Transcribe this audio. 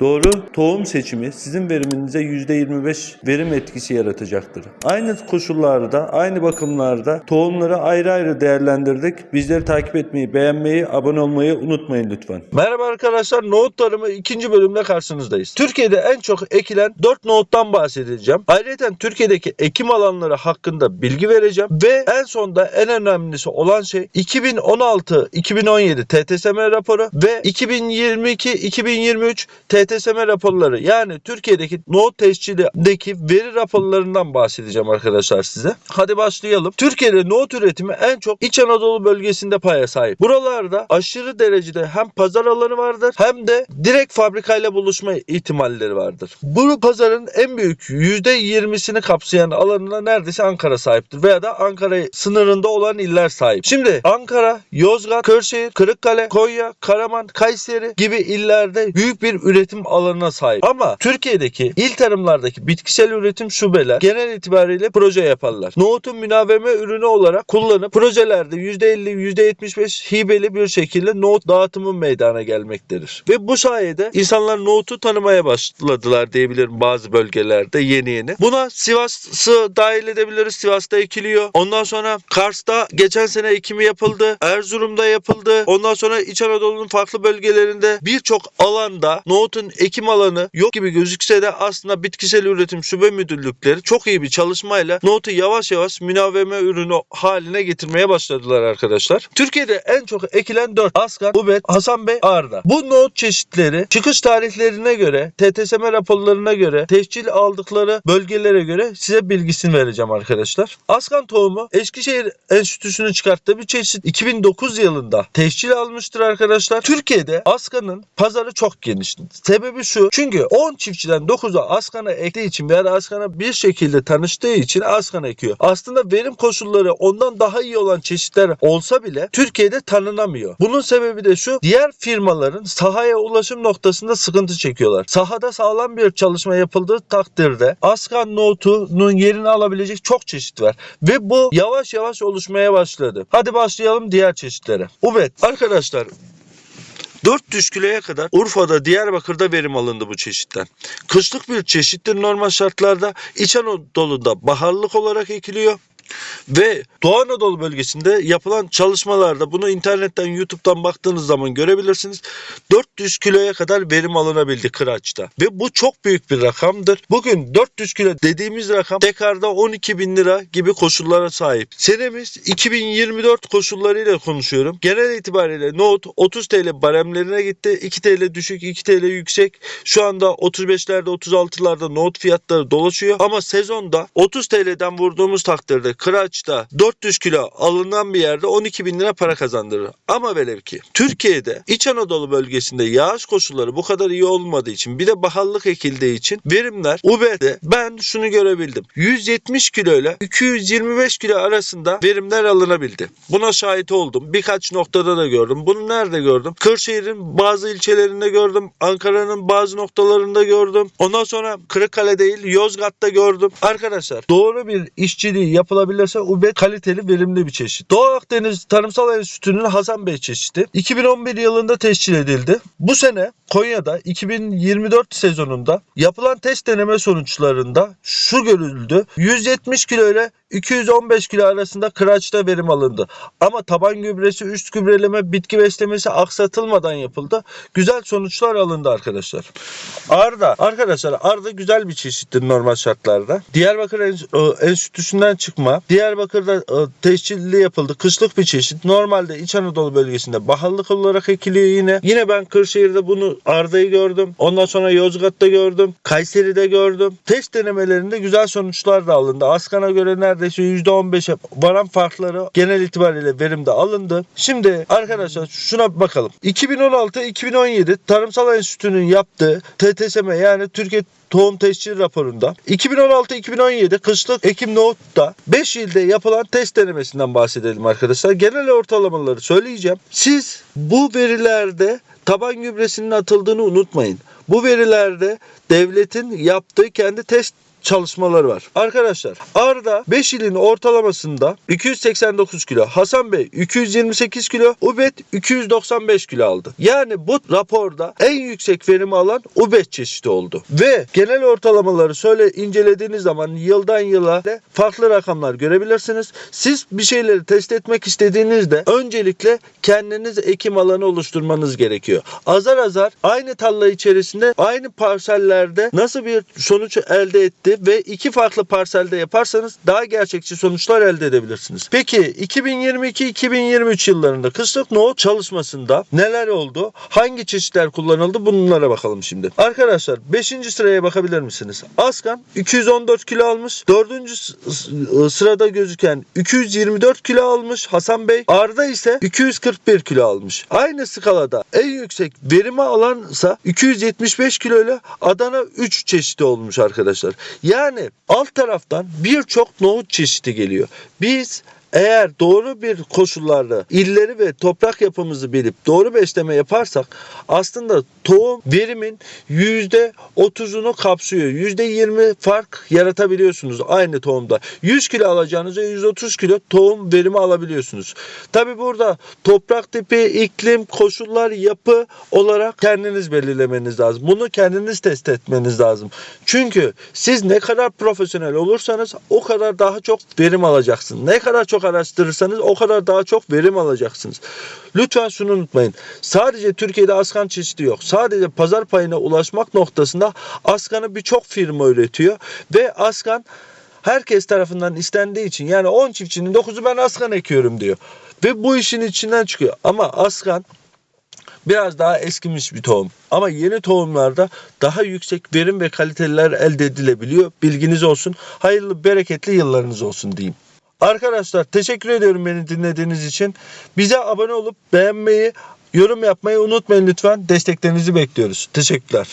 Doğru tohum seçimi sizin veriminize %25 verim etkisi yaratacaktır. Aynı koşullarda, aynı bakımlarda tohumları ayrı ayrı değerlendirdik. Bizleri takip etmeyi, beğenmeyi, abone olmayı unutmayın lütfen. Merhaba arkadaşlar, nohut tarımı ikinci bölümle karşınızdayız. Türkiye'de en çok ekilen 4 nohuttan bahsedeceğim. Ayrıca Türkiye'deki ekim alanları hakkında bilgi vereceğim ve en sonda en önemlisi olan şey 2016-2017 TTSM raporu ve 2022-2023 TTSM raporları yani Türkiye'deki nohut tescilindeki veri raporlarından bahsedeceğim arkadaşlar size. Hadi başlayalım. Türkiye'de nohut üretimi en çok İç Anadolu bölgesinde paya sahip. Buralarda aşırı derecede hem pazar alanı vardır hem de direkt fabrikayla buluşma ihtimalleri vardır. Bu pazarın en büyük %20'sini kapsayan alanına neredeyse Ankara sahiptir veya da Ankara sınırında olan iller sahip. Şimdi Ankara, Yozgat, Kırşehir, Kırıkkale, Konya, Karaman, Kayseri gibi illerde büyük bir üretim alanına sahip. Ama Türkiye'deki il tarımlardaki bitkisel üretim şubeler genel itibariyle proje yaparlar. Nohutun münaveme ürünü olarak kullanıp projelerde %50, %75 hibeli bir şekilde nohut dağıtımı meydana gelmektedir. Ve bu sayede insanlar nohutu tanımaya başladılar diyebilirim bazı bölgelerde yeni yeni. Buna Sivas'ı dahil edebiliriz. Sivas'ta ekiliyor. Ondan sonra Kars'ta geçen sene ekimi yapıldı. Erzurum'da yapıldı. Ondan sonra İç Anadolu'nun farklı bölgelerinde birçok alanda nohutun ekim alanı yok gibi gözükse de aslında bitkisel üretim şube müdürlükleri çok iyi bir çalışmayla nohutu yavaş yavaş münaveme ürünü haline getirmeye başladılar arkadaşlar. Türkiye'de en çok ekilen 4 Askan, Ubet, Hasan Bey, Arda. Bu nohut çeşitleri çıkış tarihlerine göre, TTSM raporlarına göre, tescil aldıkları bölgelere göre size bilgisini vereceğim arkadaşlar. Askan tohumu Eskişehir Enstitüsü'nün çıkarttığı bir çeşit 2009 yılında tescil almıştır arkadaşlar. Türkiye'de Askan'ın pazarı çok geniş. Sebebi şu. Çünkü 10 çiftçiden 9'u Askan'a ektiği için veya Askan'a bir şekilde tanıştığı için Askan ekiyor. Aslında verim koşulları ondan daha iyi olan çeşitler olsa bile Türkiye'de tanınamıyor. Bunun sebebi de şu. Diğer firmaların sahaya ulaşım noktasında sıkıntı çekiyorlar. Sahada sağlam bir çalışma yapıldığı takdirde Askan nohutunun yerini alabilecek çok çeşit var. Ve bu yavaş yavaş oluşmaya başladı. Hadi başlayalım diğer çeşitlere. Evet arkadaşlar 400 kiloya kadar Urfa'da, Diyarbakır'da verim alındı bu çeşitten. Kışlık bir çeşittir normal şartlarda. İç Anadolu'da baharlık olarak ekiliyor. Ve Doğu Anadolu bölgesinde yapılan çalışmalarda bunu internetten YouTube'dan baktığınız zaman görebilirsiniz. 400 kiloya kadar verim alınabildi kıraçta. Ve bu çok büyük bir rakamdır. Bugün 400 kilo dediğimiz rakam dekarda 12 bin lira gibi koşullara sahip. Senemiz 2024 koşullarıyla konuşuyorum. Genel itibariyle nohut 30 TL baremlerine gitti. 2 TL düşük 2 TL yüksek. Şu anda 35'lerde 36'larda nohut fiyatları dolaşıyor. Ama sezonda 30 TL'den vurduğumuz takdirde kıraçta 400 kilo alınan bir yerde 12 bin lira para kazandırır. Ama velev ki Türkiye'de İç Anadolu bölgesinde yağış koşulları bu kadar iyi olmadığı için bir de baharlık ekildiği için verimler UB'de ben şunu görebildim. 170 kilo ile 225 kilo arasında verimler alınabildi. Buna şahit oldum. Birkaç noktada da gördüm. Bunu nerede gördüm? Kırşehir'in bazı ilçelerinde gördüm. Ankara'nın bazı noktalarında gördüm. Ondan sonra Kırıkkale değil Yozgat'ta gördüm. Arkadaşlar doğru bir işçiliği yapılabilirse UBET kaliteli verimli bir çeşit. Doğu Akdeniz Tarımsal Enstitüsü'nün Hasan Bey çeşidi 2011 yılında tescil edildi. Bu sene Konya'da 2024 sezonunda yapılan test deneme sonuçlarında şu görüldü. 170 kilo ile 215 kilo arasında kıraçta verim alındı. Ama taban gübresi, üst gübreleme, bitki beslemesi aksatılmadan yapıldı. Güzel sonuçlar alındı arkadaşlar. Arda. Arkadaşlar Arda güzel bir çeşittir normal şartlarda. Diyarbakır e, Enstitüsü'nden çıkma. Diyarbakır'da e, tescilli yapıldı. Kışlık bir çeşit. Normalde İç Anadolu bölgesinde baharlık olarak ekiliyor yine. Yine ben Kırşehir'de bunu Arda'yı gördüm. Ondan sonra Yozgat'ta gördüm. Kayseri'de gördüm. Test denemelerinde güzel sonuçlar da alındı. Askan'a göre neredeyse %15'e varan farkları genel itibariyle verimde alındı. Şimdi arkadaşlar şuna bakalım. 2016-2017 Tarımsal Enstitü'nün yaptığı TTSM yani Türkiye Tohum Tescil raporunda 2016-2017 kışlık ekim nohutta 5 ilde yapılan test denemesinden bahsedelim arkadaşlar. Genel ortalamaları söyleyeceğim. Siz bu verilerde taban gübresinin atıldığını unutmayın. Bu verilerde devletin yaptığı kendi test çalışmaları var. Arkadaşlar Arda 5 ilin ortalamasında 289 kilo, Hasan Bey 228 kilo, Ubet 295 kilo aldı. Yani bu raporda en yüksek verimi alan Ubet çeşidi oldu. Ve genel ortalamaları şöyle incelediğiniz zaman yıldan yıla farklı rakamlar görebilirsiniz. Siz bir şeyleri test etmek istediğinizde öncelikle kendiniz ekim alanı oluşturmanız gerekiyor. Azar azar aynı tarla içerisinde aynı parsellerde nasıl bir sonuç elde etti ve iki farklı parselde yaparsanız daha gerçekçi sonuçlar elde edebilirsiniz. Peki 2022-2023 yıllarında kışlık nohut çalışmasında neler oldu? Hangi çeşitler kullanıldı? Bunlara bakalım şimdi. Arkadaşlar 5. sıraya bakabilir misiniz? Askan 214 kilo almış. 4. sırada gözüken 224 kilo almış Hasan Bey. Arda ise 241 kilo almış. Aynı skalada en yüksek verimi alansa 275 kilo ile Adana 3 çeşidi olmuş arkadaşlar. Yani alt taraftan birçok nohut çeşidi geliyor. Biz eğer doğru bir koşullarda illeri ve toprak yapımızı bilip doğru besleme yaparsak aslında tohum verimin %30'unu kapsıyor. %20 fark yaratabiliyorsunuz aynı tohumda. 100 kilo alacağınıza 130 kilo tohum verimi alabiliyorsunuz. Tabi burada toprak tipi, iklim, koşullar, yapı olarak kendiniz belirlemeniz lazım. Bunu kendiniz test etmeniz lazım. Çünkü siz ne kadar profesyonel olursanız o kadar daha çok verim alacaksınız. Ne kadar çok araştırırsanız o kadar daha çok verim alacaksınız. Lütfen şunu unutmayın. Sadece Türkiye'de askan çeşidi yok. Sadece pazar payına ulaşmak noktasında askanı birçok firma üretiyor ve askan herkes tarafından istendiği için yani 10 çiftçinin 9'u ben askan ekiyorum diyor. Ve bu işin içinden çıkıyor. Ama askan biraz daha eskimiş bir tohum. Ama yeni tohumlarda daha yüksek verim ve kaliteler elde edilebiliyor. Bilginiz olsun. Hayırlı, bereketli yıllarınız olsun diyeyim. Arkadaşlar teşekkür ediyorum beni dinlediğiniz için. Bize abone olup beğenmeyi, yorum yapmayı unutmayın lütfen. Desteklerinizi bekliyoruz. Teşekkürler.